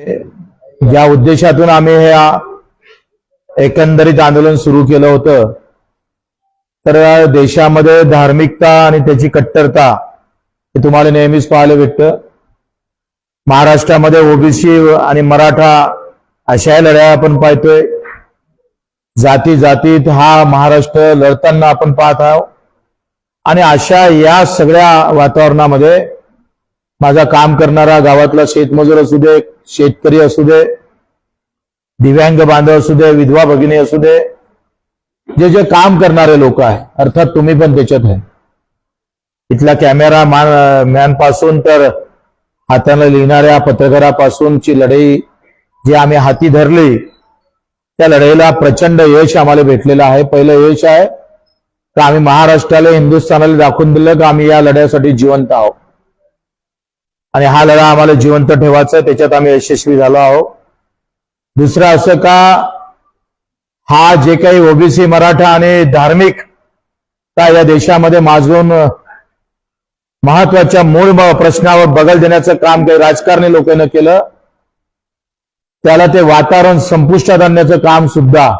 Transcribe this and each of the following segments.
ज्या उद्देशातून आम्ही हे एकंदरीत आंदोलन सुरू केलं होतं. तर देशामध्ये धार्मिकता आणि त्याची कट्टरता हे तुम्हाला नेहमीच पाहायला भेटतं. महाराष्ट्रामध्ये ओबीसी आणि मराठा अशा लढाया आपण पाहतोय. जाती जातीत हा महाराष्ट्र लढताना आपण पाहत आहोत. आणि अशा या सगळ्या वातावरणामध्ये माझा काम करणारा गावातला शेतमजूर असू दे शेतकरी असू दे दिव्यांग बांधव असू दे विधवा भगिनी असू दे जे जे काम करणारे लोक आहे अर्थात तुम्ही पण त्याच्यात आहे. इथल्या कॅमेरा मॅन मॅनपासून तर हाताने लिहिणाऱ्या पत्रकारापासूनची लढाई जी आम्ही हाती धरली त्या लढाईला प्रचंड यश आम्हाला भेटलेलं आहे. पहिलं यश आहे तर आम्ही महाराष्ट्राला हिंदुस्थानाला दाखवून दिलं की आम्ही या लढ्यासाठी जिवंत आहोत. आणि हा लढा आम्हाला जिवंत ठेवायचा त्याच्यात आम्ही यशस्वी झालो आहोत. दुसरं असं का हा जे काही ओबीसी मराठा आणि धार्मिक का या देशामध्ये माजून महत्त्वाच्या मूळ प्रश्नावर बगल देण्याचं काम काही राजकारणी लोकांना केलं त्याला ते वातावरण संपुष्टात आणण्याचं काम सुद्धा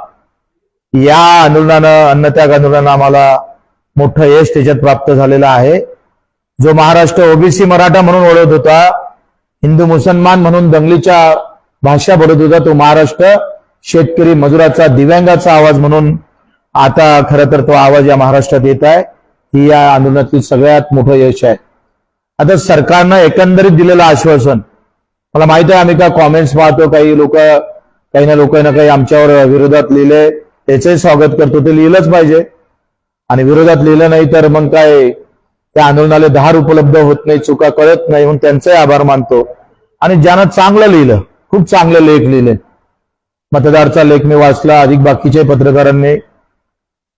या आंदोलनानं अन्नत्याग आंदोलनानं आम्हाला मोठं यश त्याच्यात प्राप्त झालेलं आहे. जो महाराष्ट्र ओबीसी मराठा म्हणून ओळखत होता हिंदू मुसलमान म्हणून दंगलीच्या भाषा बोलत होता तो महाराष्ट्र शेतकरी मजुराचा दिव्यांगाचा आवाज म्हणून आता खरं तर तो आवाज या महाराष्ट्रात येत आहे. ही या आंदोलनातील सगळ्यात मोठं यश आहे. आता सरकारनं एकंदरीत दिलेलं आश्वासन मला माहीत आहे आम्ही का कॉमेंट्स पाहतो काही लोक काही ना लोकांना काही आमच्यावर विरोधात लिहिले त्याचंही स्वागत करतो ते लिहिलंच पाहिजे. आणि विरोधात लिहिलं नाही तर मग काय त्या आंदोलनाला धार उपलब्ध होत नाही चुका कळत नाही म्हणून त्यांचाही आभार मानतो. आणि ज्यानं चांगलं लिहिलं खूप चांगले लेख लिहिले. मतदारचा लेख मी वाचला अधिक बाकीच्या पत्रकारांनी.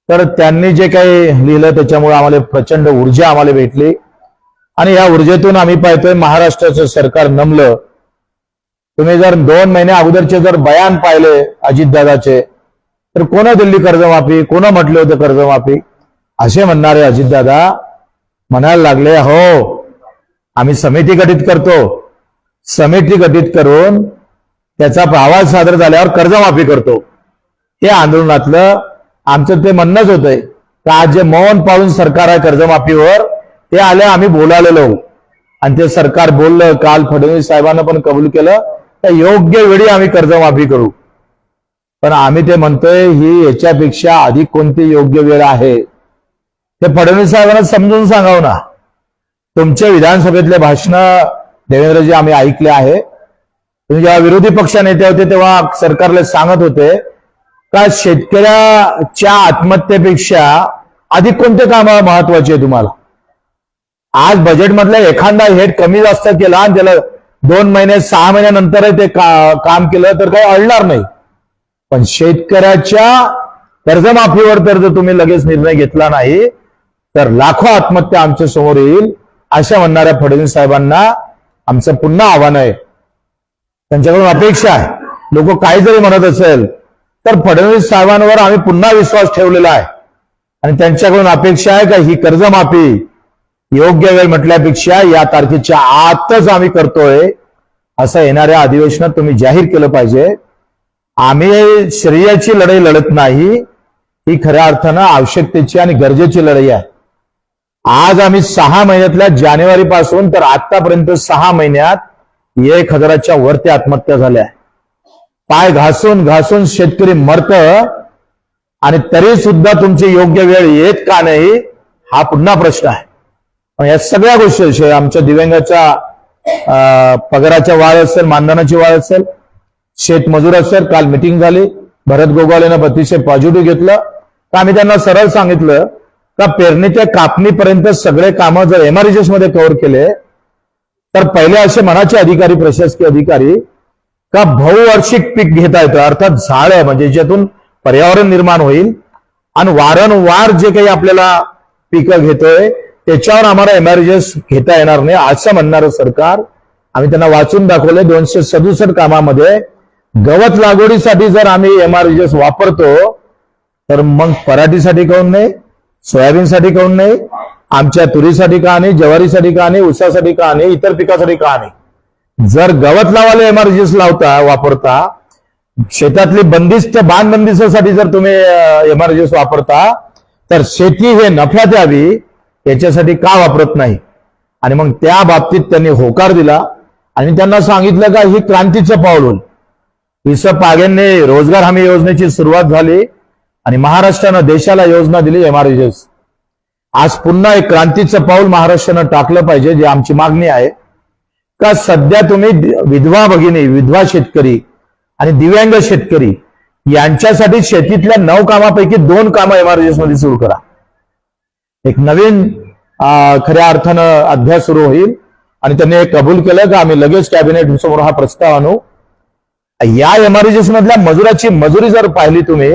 तर त्यांनी जे काही लिहिलं त्याच्यामुळे आम्हाला प्रचंड ऊर्जा आम्हाला भेटली. आणि या ऊर्जेतून आम्ही पाहतोय महाराष्ट्राचं सरकार नमलं. तुम्ही जर दोन महिने अगोदरचे जर बयान पाहिले अजितदादाचे तर कोण दिल्ली कर्जमाफी कोण म्हटले होते कर्जमाफी? असे म्हणणारे अजितदादा म्हणायला लागले हो आम्ही समिती गठीत करतो. समिती गठीत करून त्याचा अहवाल सादर झाल्यावर कर्जमाफी करतो. हे आंदोलनातलं आमचं ते म्हणणंच होतंय. का आज जे मौन पाळून सरकार आहे कर्जमाफीवर. ते आले आम्ही बोलालेलो. आणि ते सरकार बोललं काल फडणवीस साहेबांना पण कबूल केलं तर योग्य वेळी आम्ही कर्जमाफी करू. पण आम्ही ते म्हणतोय ही याच्यापेक्षा अधिक कोणती योग्य वेळ आहे? ते फडणवीस साहेबांना समजून सांगावं ना. तुमच्या विधानसभेतले भाषण देवेंद्रजी आम्ही ऐकले आहे. तुम्ही जेव्हा विरोधी पक्ष नेते होते तेव्हा सरकारला सांगत होते का शेतकऱ्याच्या आत्महत्येपेक्षा अधिक कोणते काम महत्त्वाचे आहे तुम्हाला? आज बजेटमधला एखादा हेड कमी जास्त केला आणि त्याला दोन महिने सहा महिन्यानंतर ते का- काम केलं तर काही अडणार नाही. पण शेतकऱ्याच्या कर्जमाफीवर तर जर तुम्ही लगेच निर्णय घेतला नाही. तर लाखो आत्महत्या आमच्यासमोर येईल अशा म्हणणाऱ्या फडणवीस साहेबांना आमचं पुन्हा आव्हान आहे. त्यांच्याकडून अपेक्षा आहे. लोक काही जरी म्हणत असेल तर फडणवीस साहेबांवर आम्ही पुन्हा विश्वास ठेवलेला आहे. आणि त्यांच्याकडून अपेक्षा आहे का ही कर्जमाफी योग्य वेळ म्हटल्यापेक्षा या तारखेच्या आतच आम्ही करतोय असं येणाऱ्या अधिवेशनात तुम्ही जाहीर केलं पाहिजे. आम्ही श्रेयाची लढाई लढत नाही ही खऱ्या अर्थानं आवश्यकतेची आणि गरजेची लढाई आहे. आज आम्ही सहा महिन्यातल्या जानेवारी पासून तर आतापर्यंत सहा महिन्यात एक हजाराच्या वरती आत्महत्या झाल्या. पाय घासून घासून शेतकरी मरत आणि तरी सुद्धा तुमची योग्य वेळ येत का नाही हा पुन्हा प्रश्न आहे. पण या सगळ्या गोष्टी आमच्या दिव्यांगाच्या अं, पगाराच्या वाढ असेल मानधनाची वाढ असेल शेतमजूर असेल काल मिटिंग झाली भरत गोगावलेनं अतिशय पॉझिटिव्ह घेतलं. तर आम्ही त्यांना सरळ सांगितलं का पेरणी ते कापणीपर्यंत सगळे कामं जर एमआरजीएसमध्ये कव्हर केले तर पहिले असे मनाचे अधिकारी प्रशासकीय अधिकारी का बहुवार्षिक पीक घेता येतं? अर्थात झाड आहे म्हणजे ज्यातून पर्यावरण निर्माण होईल आणि वारंवार जे काही आपल्याला पिकं घेतोय त्याच्यावर आम्हाला एमआरजीएस घेता येणार नाही असं म्हणणारं सरकार आम्ही त्यांना वाचून दाखवले दोनशे सदुसष्ट कामामध्ये गवत लागवडीसाठी जर आम्ही एमआरजीएस वापरतो तर मग पराठीसाठी काऊन नाही? सोयाबीनसाठी काऊन नाही? आमच्या तुरीसाठी का नाही ज्वारीसाठी का नाही ऊसासाठी का नाही इतर पिकासाठी का नाही? जर गवत लावायला एमआरजीएस लावता वापरता शेतातली बंदिस्त बाण बंदिस्तासाठी जर तुम्ही एमआरजीएस वापरता तर शेती हे नफ्या द्यावी याच्यासाठी का वापरत नाही? आणि मग त्या बाबतीत त्यांनी होकार दिला आणि त्यांना सांगितलं का ही क्रांतीचं पाऊल होईल. विस पागेंनी रोजगार हमी योजनेची सुरुवात झाली आणि महाराष्ट्रानं देशाला योजना दिली एम आर आज पुन्हा एक क्रांतीचं पाऊल महाराष्ट्रानं टाकलं पाहिजे जी आमची मागणी आहे. का सध्या तुम्ही विधवा भगिनी विधवा शेतकरी आणि दिव्यांग शेतकरी यांच्यासाठी शेतीतल्या नऊ कामापैकी दोन कामं एमआरजीएसमध्ये सुरू करा. एक नवीन खऱ्या अर्थानं अध्याय सुरू होईल आणि त्यांनी हे कबूल केलं का आम्ही लगेच कॅबिनेट समोर हा प्रस्ताव आणू. या एमआरजीएस मधल्या मजुराची मजुरी जर पाहिली तुम्ही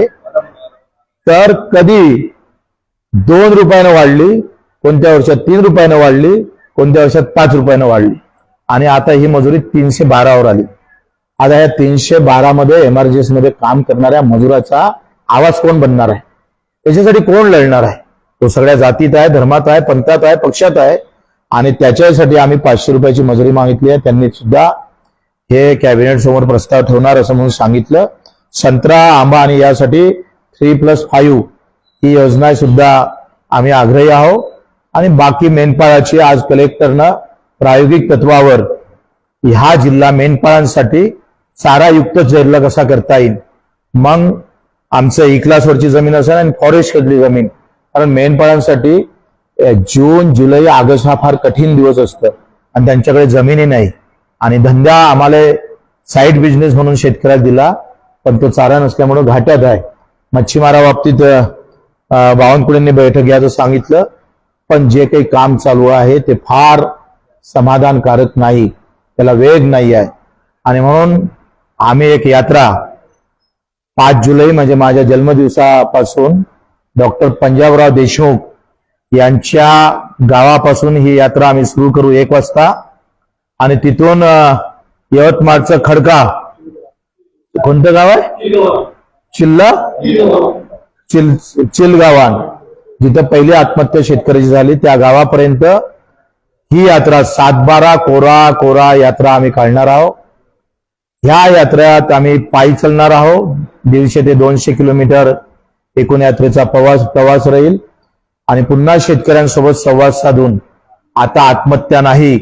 तर कधी दोन रुपयानं वाढली कोणत्या वर्षात तीन रुपयानं वाढली कोणत्या वर्षात पाच रुपयानं वाढली. आणि आता ही मजुरी तीनशे बारावर आली. आता या तीनशे बारामध्ये एमआरजीएसमध्ये काम करणाऱ्या मजुराचा आवाज कोण बनणार आहे? त्याच्यासाठी कोण लढणार आहे? तो सगळ्या जातीत आहे धर्मात आहे पंथात आहे पक्षात आहे. आणि त्याच्यासाठी आम्ही पाचशे रुपयाची मजुरी मागितली आहे. त्यांनी सुद्धा हे कॅबिनेट समोर प्रस्ताव ठेवणार असं म्हणून सांगितलं. संत्रा आंबा आणि यासाठी थ्री प्लस फाईव्ह ही योजना सुद्धा आम्ही आग्रही आहोत. आणि बाकी मेनपाळाची आज कलेक्टरनं प्रायोगिक तत्वावर ह्या जिल्हा मेनपाळांसाठी चारायुक्त जिल्हा कसा करता येईल. मग आमचं ई क्लासवरची जमीन असेल आणि फॉरेस्ट खेळली जमीन. कारण मेंढपाळांसाठी जून जुलै ऑगस्ट हा फार कठीण दिवस असतं. आणि त्यांच्याकडे जमीनही नाही. आणि धंदा आम्हाला साईड बिझनेस म्हणून शेतकऱ्याला दिला पण तो चारा नसल्यामुळे घाट्यात आहे. मच्छीमारा बाबतीत बावनकुळेंनी बैठक घ्यायचं सांगितलं. पण जे काही काम चालू आहे ते फार समाधानकारक नाही. त्याला वेग नाही आहे. आणि म्हणून आम्ही एक यात्रा पाच जुलै म्हणजे माझ्या जन्मदिवसापासून डॉक्टर पंजाबराव देशमुख यांच्या गावापासून ही यात्रा आम्ही सुरू करू एक वाजता. आणि तिथून यवतमाळचं खडका. कोणतं गाव आहे? चिल्ला? चिल चिलगावान जिथं पहिली आत्महत्या शेतकऱ्याची झाली त्या गावापर्यंत ही यात्रा सातबारा कोरा कोरा यात्रा आम्ही काढणार आहोत. ह्या यात्रेत आम्ही पायी चालणार आहोत. दीडशे ते दोनशे किलोमीटर एकूण यात्रेचा प्रवास प्रवास राहील. आणि पुन्हा शेतकऱ्यांसोबत संवाद साधून आता आत्महत्या नाही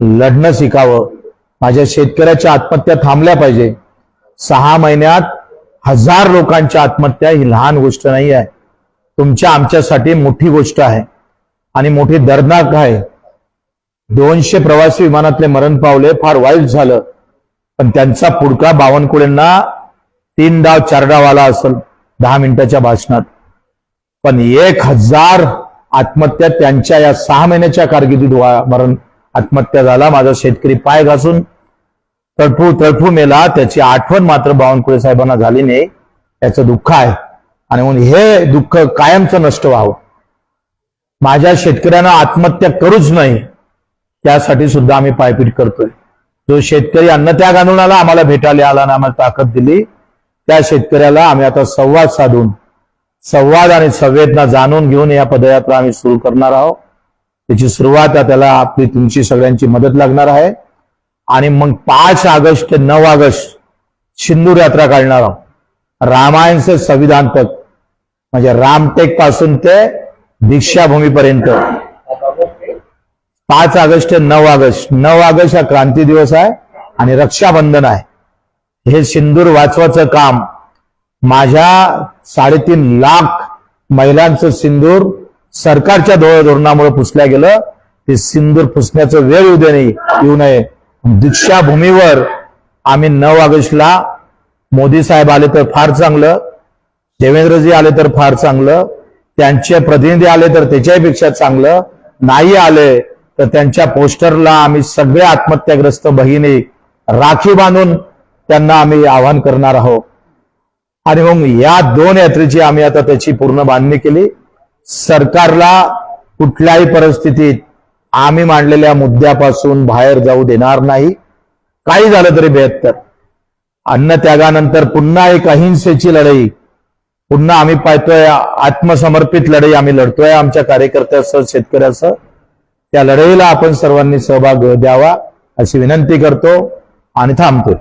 लढणं शिकावं. माझ्या शेतकऱ्याच्या आत्महत्या थांबल्या पाहिजे. सहा महिन्यात हजार लोकांच्या आत्महत्या ही लहान गोष्ट नाही आहे. तुमच्या आमच्यासाठी मोठी गोष्ट आहे. आणि मोठी दर्दनाक आहे. दोनशे प्रवासी विमानातले मरण पावले फार वाईट झालं. पण त्यांचा पुढका बावनकुळेंना तीन डाव चार डाव आला असेल दहा मिनिटाच्या भाषणात. पण एक हजार आत्महत्या त्यांच्या या सहा महिन्याच्या कारकिर्दीत मरण आत्महत्या झाला. माझा शेतकरी पाय घासून तळफू तळफू मेला. त्याची आठवण मात्र बावनकुळे साहेबांना झाली नाही. त्याचं दुःख आहे. आणि म्हणून हे दुःख कायमचं नष्ट व्हावं. माझ्या शेतकऱ्यांना आत्महत्या करूच नाही. त्यासाठी सुद्धा आम्ही पायपीट करतोय. जो शेतकरी अन्नत्याग आणून आला आम्हाला भेटायला आला आणि आम्हाला ताकद दिली त्या शेतकऱ्याला आम्ही आता संवाद साधून संवाद आणि संवेदना जाणून घेऊन या पदयात्रा आम्ही सुरू करणार आहोत. त्याची सुरुवात त्याला आपली तुमची सगळ्यांची मदत लागणार आहे. आणि मग पाच ऑगस्ट ते नऊ ऑगस्ट सिंदूर यात्रा काढणार आहोत. रामायण संविधान तक म्हणजे रामटेकपासून ते दीक्षाभूमीपर्यंत. पाच ऑगस्ट ते नऊ ऑगस्ट. नऊ ऑगस्ट हा क्रांती दिवस आहे आणि रक्षाबंधन आहे. हे सिंदूर वाचवाचं काम माझ्या साडेतीन लाख महिलांचं सिंदूर सरकारच्या धोरणामुळे पुसल्या गेलं. ते सिंदूर पुसण्याचं वेळ येऊ दे नाही येऊ नये. दीक्षाभूमीवर आम्ही नऊ ऑगस्टला मोदी साहेब आले तर फार चांगलं देवेंद्रजी आले तर फार चांगलं त्यांचे प्रतिनिधी आले तर त्याच्यापेक्षा चांगलं नाही आले तर त्यांच्या पोस्टरला आम्ही सगळे आत्महत्याग्रस्त भगिनी राखी बांधून त्यांना आम्ही आवाहन करणार आहोत. आणि मग या दोन यात्रेची आम्ही आता त्याची पूर्ण बांधणी केली. सरकारला कुठल्याही परिस्थितीत आम्ही मांडलेल्या मुद्द्यापासून बाहेर जाऊ देणार नाही. काही झालं तरी बेहत्तर. अन्नत्यागानंतर पुन्हा एक अहिंसेची लढाई. पुन्हा आम्ही पाहतोय आत्मसमर्पित लढाई आम्ही लढतोय. आमच्या कार्यकर्त्यासह शेतकऱ्यासह त्या लढाईला आपण सर्वांनी सहभाग द्यावा अशी विनंती करतो आणि थांबतोय.